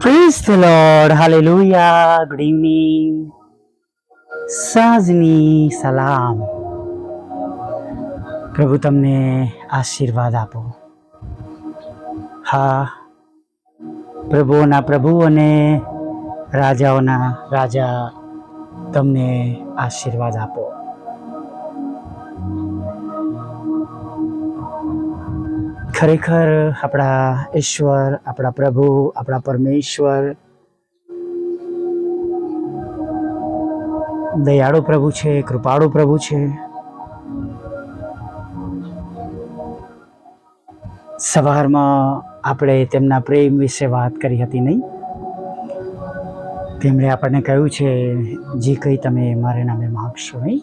Praise the Lord hallelujah good evening સાંજની સલામ પ્રભુ તમને આશીર્વાદ આપો. હા, પ્રભુઓના પ્રભુ અને રાજાઓના રાજા તમને આશીર્વાદ આપો. ખરેખર આપણા ઈશ્વર, આપણા પ્રભુ, આપણા પરમેશ્વર દયાળુ પ્રભુ છે, કૃપાળુ પ્રભુ છે. સવારમાં આપણે તેમના પ્રેમ વિશે વાત કરી હતી નહીં? તેમણે આપણને કહ્યું છે, જે કંઈ તમે મારા નામે માગશો નહીં,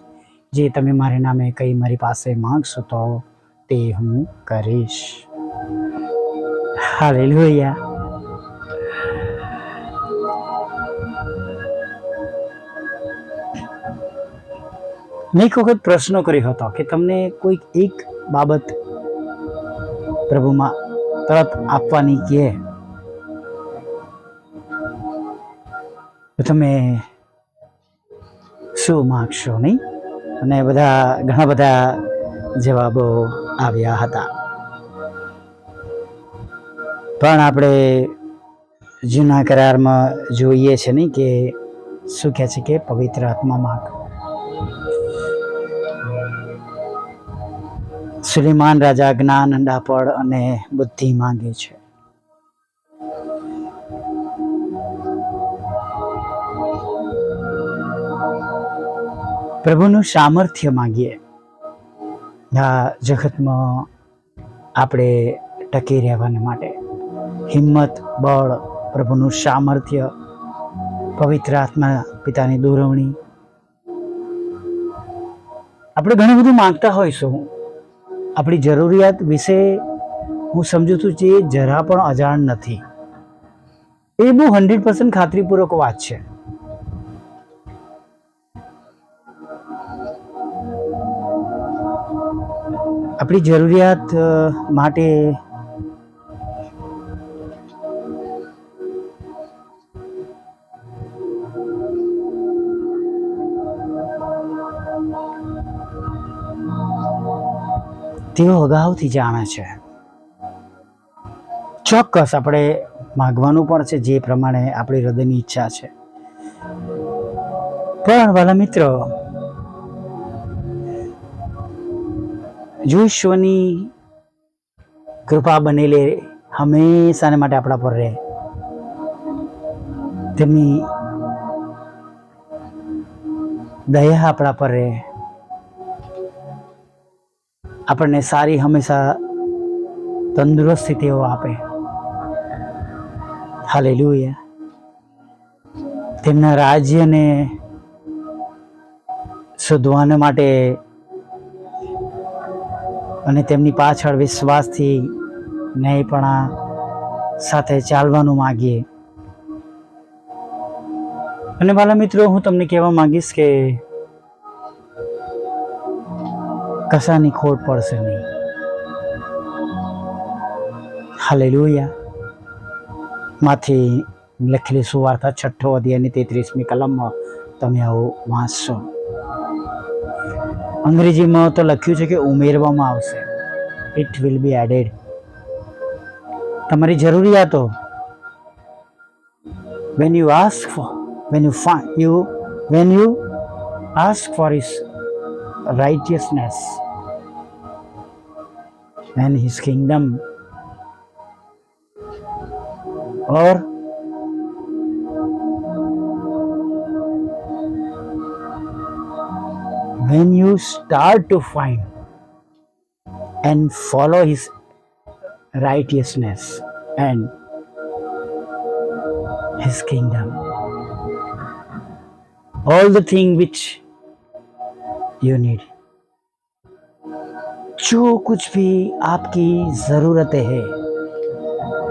જે તમે મારા નામે કંઈ મારી પાસે માગશો તો તે હું કરીશ. હાલેલુયા. મેં એક વખત પ્રશ્ન કર્યો હતો કે તમને કોઈક એક બાબત પ્રભુમાં તરત આપવાની કે? તમે શું માગશો નહીં? અને બધા ઘણા બધા જવાબો આવ્યા હતા. પણ આપણે જૂના કરારમાં જોઈએ છે નહીં કે શું કહે છે કે પવિત્ર આત્મા માગ. સુલેમાન રાજા જ્ઞાન અંડાપડ અને બુદ્ધિ માંગે છે. પ્રભુનું સામર્થ્ય માંગીએ. આ જગતમાં આપણે ટકી રહેવાને માટે હિંમત, બળ, પ્રભુનું સામર્થ્ય, પવિત્ર આત્મા, પિતાની દોરવણી. આપણે ઘણું બધું માંગતા હોઈશું. આપણી જરૂરિયાત વિશે હું સમજુ છું જે જરા પણ અજાણ નથી. એ બહુ હંડ્રેડ પર્સન્ટ ખાતરીપૂર્વક વાત છે. આપણી જરૂરિયાત માટે તેઓ અગાઉથી જાણે છે. ચોક્કસ આપણે માગવાનું પણ છે જે પ્રમાણે આપણી હૃદયની ઈચ્છા છે. પણ વાલા મિત્રો ઈશ્વરની કૃપા બનેલી હંમેશાને માટે આપણા પર રહે. તેમની દયા આપણા પર રહે. આપણને સારી હંમેશા તંદુરસ્તી તેઓ આપે. હાલે તેમના રાજ્યને શોધવાને માટે અને તેમની પાછળ વિશ્વાસથી ન્યાયપણા સાથે ચાલવાનું માગીએ. અને વાલા મિત્રો, હું તમને કહેવા માંગીશ કે કશાની ખોટ પડશે નહીં. હાલે માંથી લખેલી સુવાર્તા છઠ્ઠો અધ્યાયની તેત્રીસમી કલમમાં તમે આવું વાંચશો. અંગ્રેજીમાં તો લખ્યું છે કે ઉમેરવામાં આવશે. ઇટ વિલ બી એડેડ તમારી જરૂરિયાતો when you ask for when you find you when you ask for his righteousness and his kingdom or when you start to find and follow his righteousness and his kingdom all the thing which you need जो कुछ भी आपकी ज़रूरतें है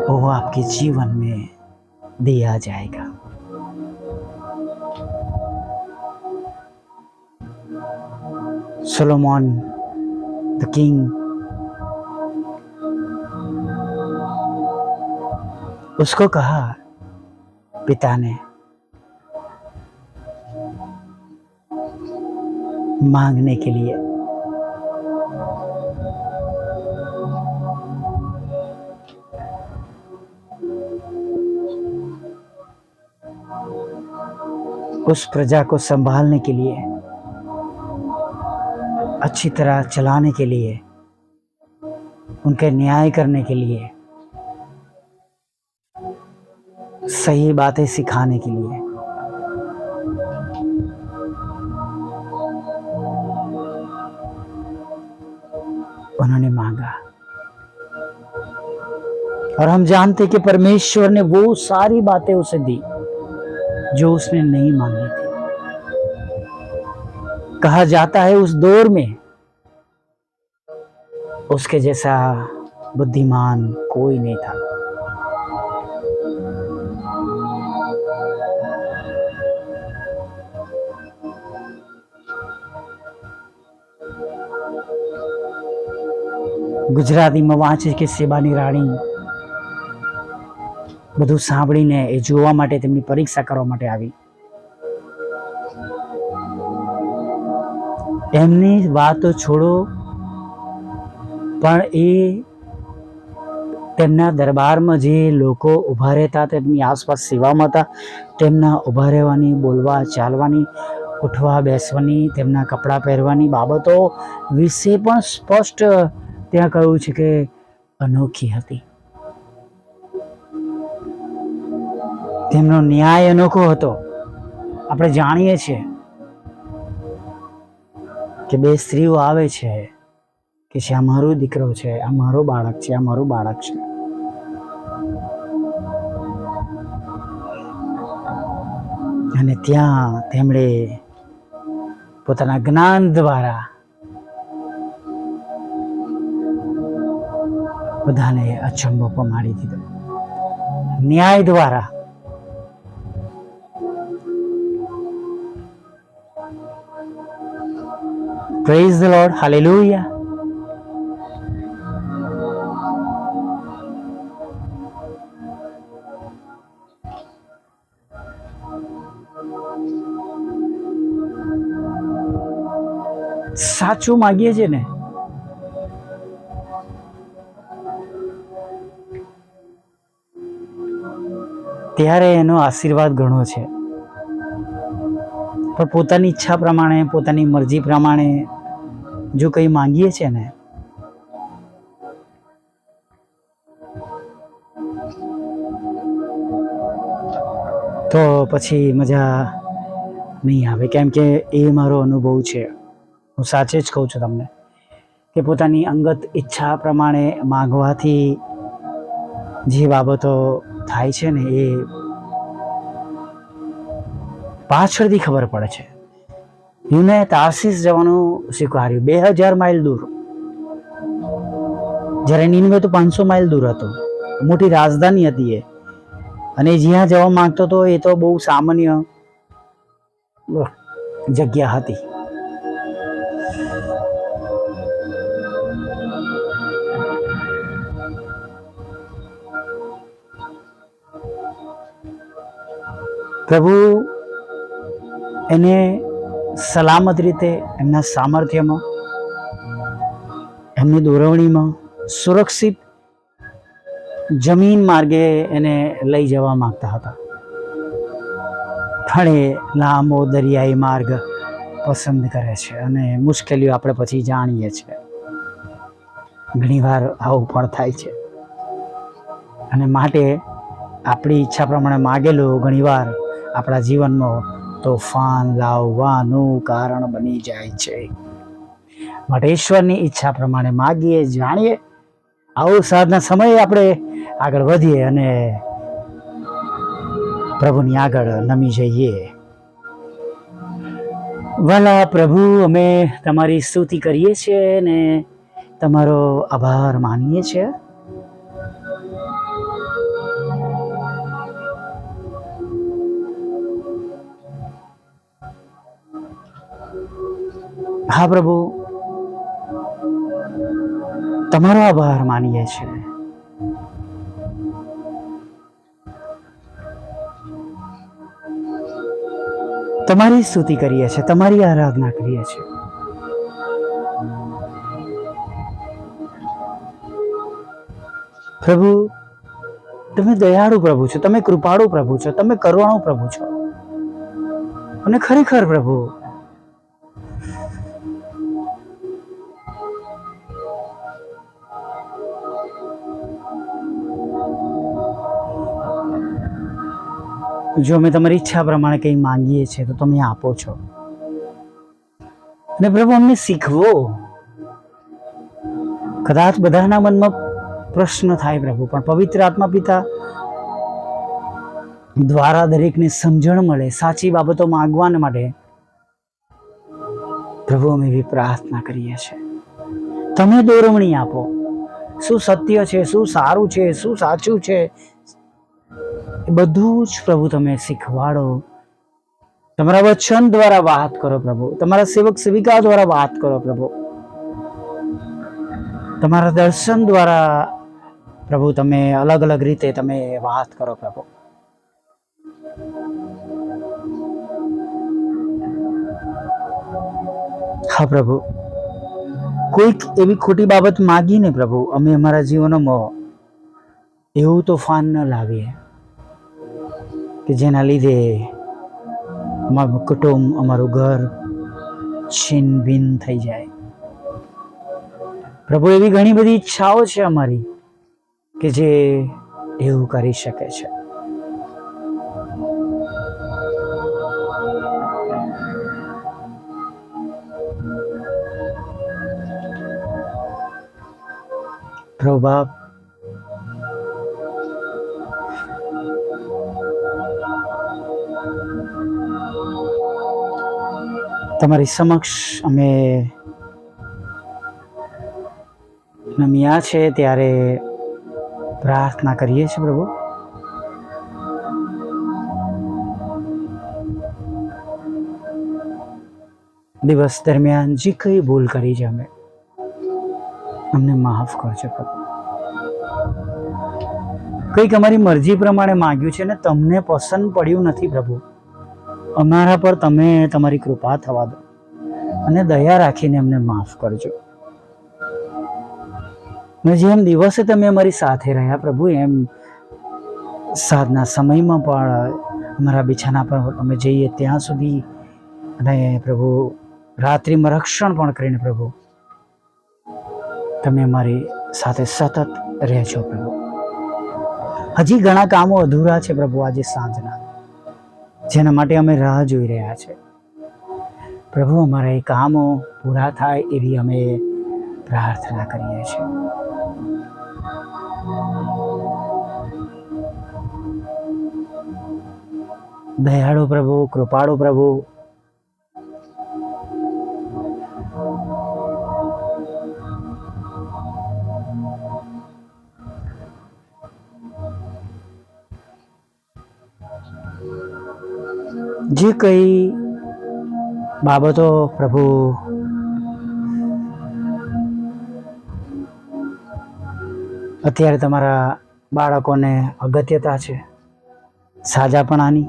वो आपके जीवन में दिया जाएगा सोलोमन द किंग उसको कहा, पिता ने, मांगने के लिए। उस प्रजा को संभालने के लिए, अच्छी तरह चलाने के लिए, उनके न्याय करने के लिए सही बातें सिखाने के लिए। उन्होंने मांगा। और हम जानते कि परमेश्वर ने वो सारी बातें उसे दी, जो उसने नहीं मांगी थी। कहा जाता है उस दौर में, उसके जैसा बुद्धिमान कोई नहीं था। ગુજરાતીમાં વાંચે કે સેવાની રાણી. બધું સાંભળીને એ જોવા માટે તેમની પરીક્ષા કરવા માટે આવી. એમની વાતો છોડો, પણ એ તેમના દરબારમાં જે લોકો ઊભા રહેતા, તેમની આસપાસ સેવામાં હતા, તેમના ઊભા રહેવાની, બોલવા ચાલવાની, ઉઠવા બેસવાની, તેમના કપડાં પહેરવાની બાબતો વિશે પણ સ્પષ્ટ ત્યાં કહ્યું છે કે અનોખી હતી. તેમનો ન્યાય અનોખો હતો. આપણે જાણીએ છીએ કે બે સ્ત્રીઓ આવે છે કે છે, આ મારો દીકરો છે, આ મારો બાળક છે, આ મારું બાળક છે. અને ત્યાં તેમણે પોતાના જ્ઞાન દ્વારા બધાને અચંબો પમાડી દીધો ન્યાય દ્વારા પ્રેઝ ધ Lord. Hallelujah. સાચું માગીએ છીએ ને ત્યારે એનો આશીર્વાદ ઘણો છે. પણ પોતાની ઈચ્છા પ્રમાણે, પોતાની મરજી પ્રમાણે જો કંઈ માંગીએ છીએ ને, તો પછી મજા નહીં આવે. કેમ કે એ મારો અનુભવ છે. હું સાચે જ કહું છું તમને કે પોતાની અંગત ઈચ્છા પ્રમાણે માંગવાથી જે બાબતો થાય છે ને એ પાછળથી ખબર પડે છે. યુને તારસીસ જવાનું સ્વીકાર્યું બે હજાર માઇલ દૂર. જ્યારે નીનવે તો પાંચસો માઇલ દૂર હતું. મોટી રાજધાની હતી એ. અને જ્યાં જવા માંગતો હતો એ તો બહુ સામાન્ય જગ્યા હતી. પ્રભુ, એને સલામત રીતે, એમના સામર્થ્યમાં, એમની દોરવણીમાં સુરક્ષિત જમીન માર્ગે એને લઈ જવા માગતા હતા. પણ લાંબો દરિયાઈ માર્ગ પસંદ કરે છે અને મુશ્કેલીઓ આપણે પછી જાણીએ છીએ. ઘણીવાર આવું પણ થાય છે. અને માટે આપણી ઈચ્છા પ્રમાણે માગેલું ઘણીવાર આપણા જીવનમાં તોફાન, લાવવાનું કારણ બની જાય છે. માટે ઈશ્વરની ઈચ્છા પ્રમાણે માગીએ, જાણીએ. આવું સાધના સમયે આપણે આગળ વધીએ અને પ્રભુની આગળ નમી જઈએ. વાલા પ્રભુ, અમે તમારી સ્તુતિ કરીએ છીએ અને તમારો આભાર માનીએ છીએ. હા, પ્રભુ. તમારો આભાર માનીએ છીએ. તમારી સ્તુતિ કરીએ છીએ, તમારી આરાધના કરીએ છીએ. પ્રભુ, તમે દયાળુ પ્રભુ છો, તમે કૃપાળુ પ્રભુ છો, તમે કરુણાળુ પ્રભુ છો. અને ખરેખર પ્રભુ જો અમે તમારી ઈચ્છા પ્રમાણે કંઈ માંગીએ છીએ, તો તમે આપો છો. અને પ્રભુ, અમને શીખવો. કદાચ બધાના મનમાં પ્રશ્ન થાય પ્રભુ, પણ પવિત્ર આત્મા પિતા દ્વારા દરેકને સમજણ મળે, સાચી બાબતો માગવા માટે પ્રભુ, અમે એવી પ્રાર્થના કરીએ છીએ. તમે દોરવણી આપો. શું સત્ય છે, શું સારું છે, શું સાચું છે એ બધું જ પ્રભુ તમે શીખવાડો. તમારા વચન દ્વારા વાત કરો પ્રભુ. તમારા સેવક સેવિકા દ્વારા વાત કરો પ્રભુ. તમારા દર્શન દ્વારા પ્રભુ તમે અલગ અલગ રીતે તમે વાત કરો પ્રભુ. હા પ્રભુ. કોઈક એવી ખોટી બાબત માગીને પ્રભુ, અમે અમારા જીવનમાં એવું તોફાન ન લાવીએ. કે જેના લીધે અમારું કુટુંબ, અમારું ઘર છીનભીન થઈ જાય. પ્રભુ, એવી ઘણી બધી ઈચ્છાઓ છે અમારી કે જે એવું કરી શકે છે. પ્રભુ બાપ તમારી સમક્ષ અમે નમ્યા છે ત્યારે પ્રાર્થના કરીએ છીએ પ્રભુ. દિવસ દરમિયાન જે કઈ ભૂલ કરી છે અમે, અમને માફ કરજો પ્રભુ. કંઈક અમારી મરજી પ્રમાણે માંગ્યું છે ને તમને પસંદ પડ્યું નથી પ્રભુ. અમારા પર તમે તમારી કૃપા થવા દો અને દયા રાખીને અમને માફ કરજો. ને જેમ દિવસે તમે અમારી સાથે રહ્યા પ્રભુ, એમ સાધના સમયમાં પણ અમારા બિછાના પર અમે જઈએ ત્યાં સુધી અને પ્રભુ, રાત્રિમાં રક્ષણ પણ કરીને પ્રભુ, તમે અમારી સાથે સતત રહેજો પ્રભુ. હજી ઘણા કામો અધૂરા છે પ્રભુ, આજે સાંજના. જેના માટે અમે રાહ જોઈ રહ્યા છે. પ્રભુ, અમારા એ કામો પૂરા થાય એવી અમે પ્રાર્થના કરીએ છીએ. દયાળુ પ્રભુ, કૃપાળુ પ્રભુ જે કંઈ બાબતો પ્રભુ? અત્યારે તમારા બાળકોને અગત્યતા છે, સાજાપણાની,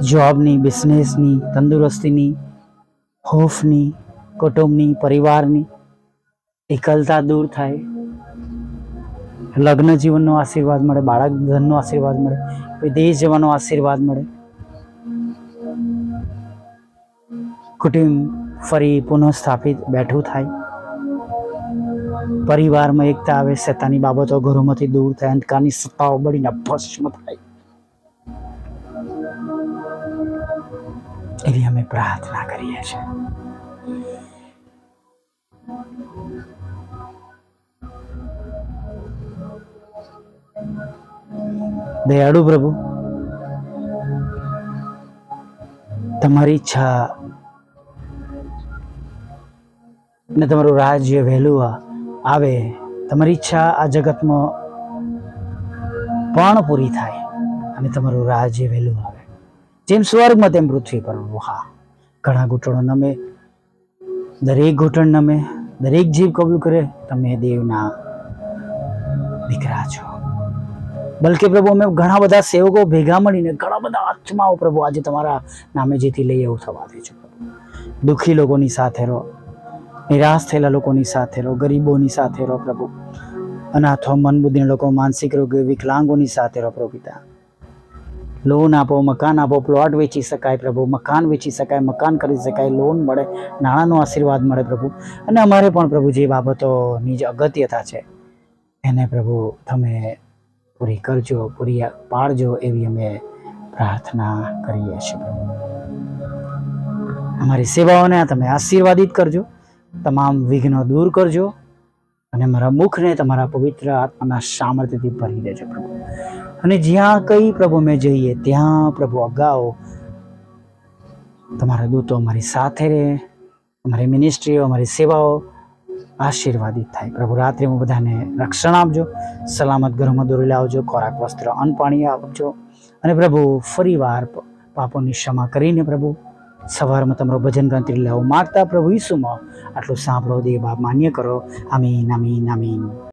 જોબની, બિઝનેસની, તંદુરસ્તીની, હોફની, કુટુંબની, પરિવારની, એકલતા દૂર થાય લગ્ન જીવનનો આશીર્વાદ મળે બાળક ધનનો આશીર્વાદ મળે વિદેશ જવાનો આશીર્વાદ મળે કુટુંબ ફરી પુનઃસ્થાપિત બેઠું થાય. પરિવારમાં એકતા આવે, શેતાની બાબતો ઘરોમાંથી દૂર થાય, અંધકારની સત્તાઓ બળીને ભસ્મ થાય. એવી અમે પ્રાર્થના કરીએ છીએ. દયાળુ પ્રભુ, તમારી ઈચ્છા ને તમારું રાજ્ય વહેલું આવે, તમારી ઈચ્છા આ જગતમાં પણ પૂરી થાય અને તમારું રાજ્ય વહેલું આવે. જેમ સ્વર્ગમાં તેમ પૃથ્વી પર. હા ઘણા ઘૂંટણો નમે, દરેક ઘૂંટણ નમે, દરેક જીવ કબૂલ કરે, તમે દેવના દીકરા છો. બલકે પ્રભુ, અમે ઘણા બધા સેવકો ભેગા મળીને ઘણા બધા આત્માઓ પ્રભુ આજે તમારા નામે જેથી લઈ એવું થવા દે દુઃખી લોકોની સાથે રહો. નિરાશ થયેલા લોકોની સાથે રહો, ગરીબોની સાથે રહો પ્રભુ. અનાથો મન બુદ્ધિના લોકો, માનસિક રોગી, વિકલાંગોની સાથે રહો પ્રભુ પિતા. લોન આપો, મકાન આપો પ્લોટ વેચી શકાય પ્રભુ, મકાન વેચી શકાય, મકાન કરી શકાય લોન મળે, નાણાંનો આશીર્વાદ મળે પ્રભુ. અને અમારે પણ પ્રભુ જે બાબતોની જે અગત્યતા છે, એને પ્રભુ તમે પૂરી કરજો, પૂરી પાડજો એવી અમે પ્રાર્થના કરીએ છીએ અમારી સેવાઓને તમે આશીર્વાદિત કરજો. તમામ વિઘ્નો દૂર કરજો અને મારા મુખને તમારા પવિત્ર આત્માના સામર્થ્યથી ભરી દેજો પ્રભુ. અને જ્યાં કઈ પ્રભુ મેં જઈએ, ત્યાં પ્રભુ અગાઉ તમારા દૂતો અમારી સાથે રહે, અમારી મિનિસ્ટ્રીઓ અમારી સેવાઓ આશીર્વાદિત થાય. પ્રભુ રાત્રે હું બધાને રક્ષણ આપજો, સલામત ઘરમાં દોરી લાવજો, ખોરાક, વસ્ત્ર, અન્ન, પાણી આપજો. અને પ્રભુ, ફરીવાર પાપોની ક્ષમા કરીને પ્રભુ સવારમાં તમારો ભજન ગણતરી લાવો. માગતા પ્રભુ ઈસુમાં આટલું સાંભળો દેવ બાપ માન્ય કરો. આમીન આમીન આમીન.